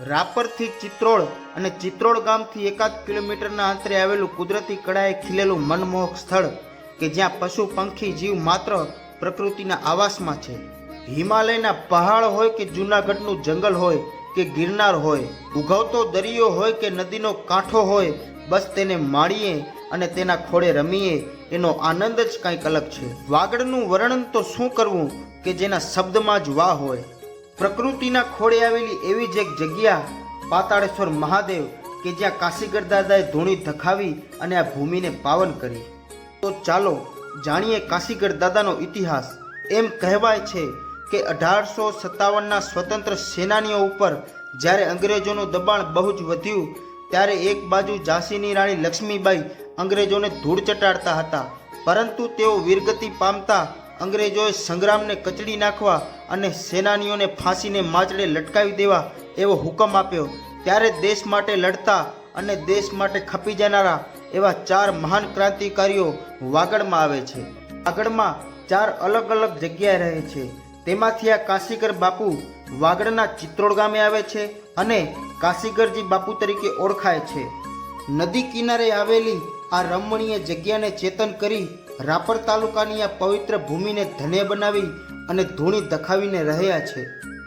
રાપરથી ચિત્રોળ અને ચિત્રોળ ગામથી એકાદ કિલોમીટરના અંતરે આવેલું કુદરતી કળાએ ખીલેલું મનમોહક સ્થળ કે જ્યાં પશુ, પંખી, જીવ માત્ર પ્રકૃતિના આવાસમાં છે. હિમાલયના પહાડ હોય કે જૂનાગઢનું જંગલ હોય કે ગિરનાર હોય, ઉગવતો દરિયો હોય કે નદીનો કાંઠો હોય, બસ તેને માણીએ અને તેના ખોળે રમીએ, એનો આનંદ જ કંઈક અલગ છે. વાગડનું વર્ણન તો શું કરવું કે જેના શબ્દમાં જ વાહ હોય? પ્રકૃતિના ખોળે આવેલી એવી જ એક જગ્યા, પાતાળેશ્વર મહાદેવ, કે જ્યાં કાશીગર દાદાએ ધૂણી ધખાવી અને આ ભૂમિને પાવન કરી. તો ચાલો જાણીએ કાશીગર દાદાનો ઇતિહાસ. એમ કહેવાય છે કે અઢારસો સત્તાવનના સ્વતંત્ર સેનાનીઓ ઉપર જ્યારે અંગ્રેજોનું દબાણ બહુ જ વધ્યું, ત્યારે એક બાજુ ઝાંસીની રાણી લક્ષ્મીબાઈ અંગ્રેજોને ધૂળ ચટાડતા હતા. પરંતુ તેઓ વીરગતિ પામતા અંગ્રેજોએ સંગ્રામને કચડી નાખવા અને સેનાનીઓને ફાંસીને માચડે લટકાવી દેવા એવો હુકમ આપ્યો. ત્યારે દેશ માટે લડતા અને દેશ માટે ખપી જનારા એવા ચાર મહાન ક્રાંતિકારીઓ વાગડમાં આવે છે. વાગડમાં ચાર અલગ અલગ જગ્યાએ રહે છે. તેમાંથી આ કાશીગર બાપુ વાગડના ચિત્રોડ ગામે આવે છે અને કાશીગરજી બાપુ તરીકે ઓળખાય છે. નદી કિનારે આવેલી આ રમણીય જગ્યાને ચેતન કરી રાપર તાલુકાની આ પવિત્ર ભૂમિને ધન્ય બનાવી અને ધૂણી દખાવીને રહ્યા છે.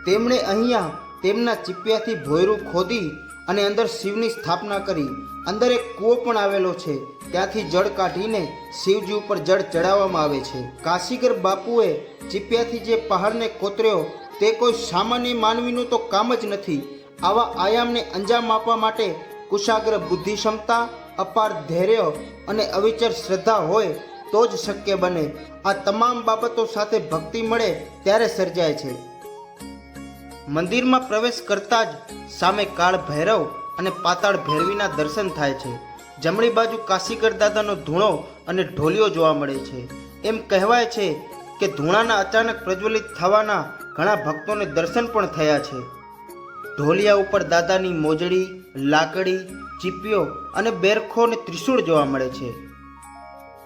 તેમણે અહીંયા તેમના ચીપિયાથી ભોયરું ખોદી અને અંદર શિવની સ્થાપના કરી. અંદર એક કૂવો પણ આવેલો છે. ત્યાંથી જળ કાઢીને શિવજી ઉપર જળ ચડાવવામાં આવે છે. કાશીગર બાપુએ ચીપિયાથી જે પહાડને કોતર્યો તે કોઈ સામાન્ય માનવીનું તો કામ જ નથી. આવા આયામને અંજામ આપવા માટે કુશાગ્ર બુદ્ધિ ક્ષમતા અપાર ધૈર્ય અને અવિચર શ્રદ્ધા હોય તો જ શક્ય બને. આ તમામ બાબતો સાથે ભક્તિ મળે ત્યારે સર્જાય છે. મંદિરમાં પ્રવેશ કરતા જ સામે કાળ ભૈરવ અને પાતાળ ભૈરવીના દર્શન થાય છે. જમણી બાજુ કાશીગર દાદાનો ધૂણો અને ઢોલિયો જોવા મળે છે. એમ કહેવાય છે કે ધૂણાના અચાનક પ્રજ્વલિત થવાના ઘણા ભક્તોને દર્શન પણ થયા છે. ઢોલિયા ઉપર દાદાની મોજડી, લાકડી ચીપીઓ અને બેરખો અને ત્રિશૂળ જોવા મળે છે.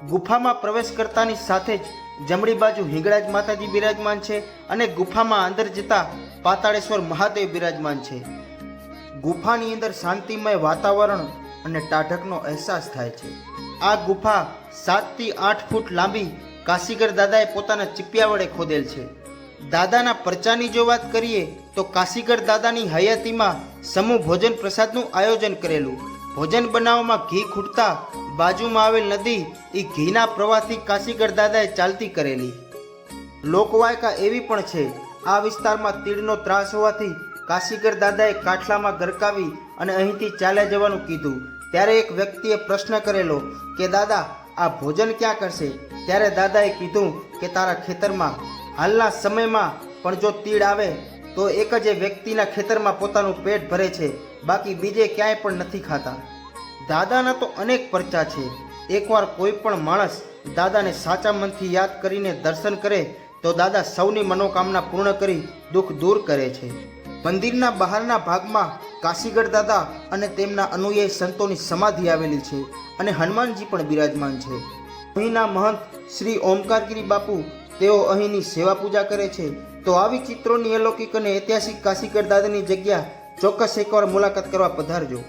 ગુફામાં પ્રવેશ કરતાની સાથે જ જમણી બાજુ હિંગળાજ માતાજી બિરાજમાન છે અને ગુફામાં અંદર જતા પાતાળેશ્વર મહાદેવ બિરાજમાન છે. ગુફાની અંદર શાંતિમય વાતાવરણ અને ટાઢકનો અહેસાસ થાય છે. આ ગુફા સાતથી આઠ ફૂટ લાંબી કાશીગર દાદાએ પોતાના ચીપિયા વડે ખોદેલ છે. દાદાના પરચાની જો વાત કરીએ તો કાશીગર દાદાની હયાતીમાં સમૂહ ભોજન પ્રસાદનું આયોજન કરેલું. ભોજન બનાવવામાં ઘી ખૂટતા બાજુમાં આવેલ નદી એ ઘીના પ્રવાહથી કાશીગઢ દાદાએ ચાલતી કરેલી. લોકવાયકા એવી પણ છે, આ વિસ્તારમાં તીડનો ત્રાસ હોવાથી કાશીગર દાદાએ કાઠલામાં ગરકાવી અને અહીંથી ચાલ્યા જવાનું કીધું. ત્યારે એક વ્યક્તિએ પ્રશ્ન કરેલો કે, દાદા, આ ભોજન ક્યાં કરશે? ત્યારે દાદાએ કીધું કે, તારા ખેતરમાં. હાલના સમયમાં પણ જો તીડ આવે, તો એક જ એ વ્યક્તિના ખેતરમાં પોતાનું પેટ ભરે છે, બાકી બીજે ક્યાંય પણ નથી ખાતા. દાદાના તો અનેક પરચા છે. એકવાર કોઈ પણ માણસ દાદાને સાચા મનથી યાદ કરીને દર્શન કરે, તો દાદા સૌની મનોકામના પૂર્ણ કરી દુઃખ દૂર કરે છે. મંદિરના બહારના ભાગમાં કાશીગઢ દાદા અને તેમના અનુયાયી સંતોની સમાધિ આવેલી છે અને હનુમાનજી પણ બિરાજમાન છે. અહીંના મહંત શ્રી ઓમકારગીરી બાપુ તેઓ અહીંની સેવા પૂજા કરે છે. તો આવી ચિત્રોની અલૌકિક અને ઐતિહાસિક કાશીગઢ દાદાની જગ્યા ચોક્કસ એકવાર મુલાકાત કરવા પધારજો.